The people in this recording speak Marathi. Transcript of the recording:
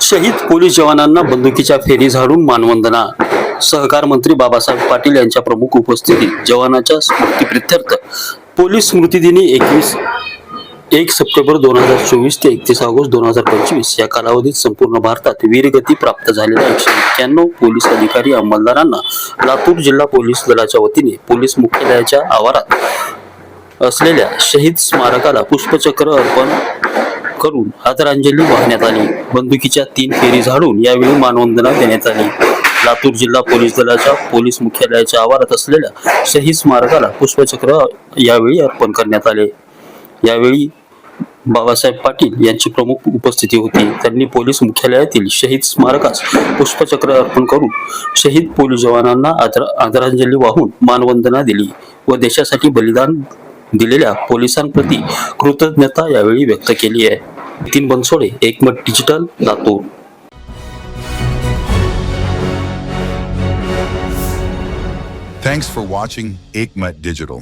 शहीद पोलीस जवानांना बंदुकीच्या फेरी झाडून मानवंदना. सहकार मंत्री बाबासाहेब पाटील यांच्या प्रमुख उपस्थितीत जवानाच्या स्मृतीप्रित्यर्थ पोलीस स्मृती दिनी एकवीस एक सप्टेंबर दोन हजार चोवीस ते एकतीस ऑगस्ट दोन हजार पंचवीस या कालावधीत संपूर्ण भारतात वीरगती प्राप्त झालेल्या एकशे एक्क्याण्णव पोलीस अधिकारी अंमलदारांना लातूर जिल्हा पोलीस दलाच्या वतीने पोलीस मुख्यालयाच्या आवारात असलेल्या शहीद स्मारकाला पुष्पचक्र अर्पण करून आदरांजली वाहण्यात आली. बंदुकीच्या तीन फेरी झाडून यावेळी मानवंदना देण्यात आली. लातूर जिल्हा पोलीस दलाच्या पोलीस मुख्यालयाच्या आवारात असलेल्या शहीद स्मारकाला पुष्पचक्र यावेळी अर्पण करण्यात आले. यावेळी बाबासाहेब पाटील यांची प्रमुख उपस्थिती होती. त्यांनी पोलीस मुख्यालयातील शहीद स्मारकास पुष्पचक्र अर्पण करून शहीद पोलीस जवानांना आदर आदरांजली वाहून मानवंदना दिली व देशासाठी बलिदान दिलेल्या पोलिसांप्रती कृतज्ञता यावेळी व्यक्त केली आहे. Nitin Bansode Ekmat digital Latur Thanks for watching Aikmat Digital.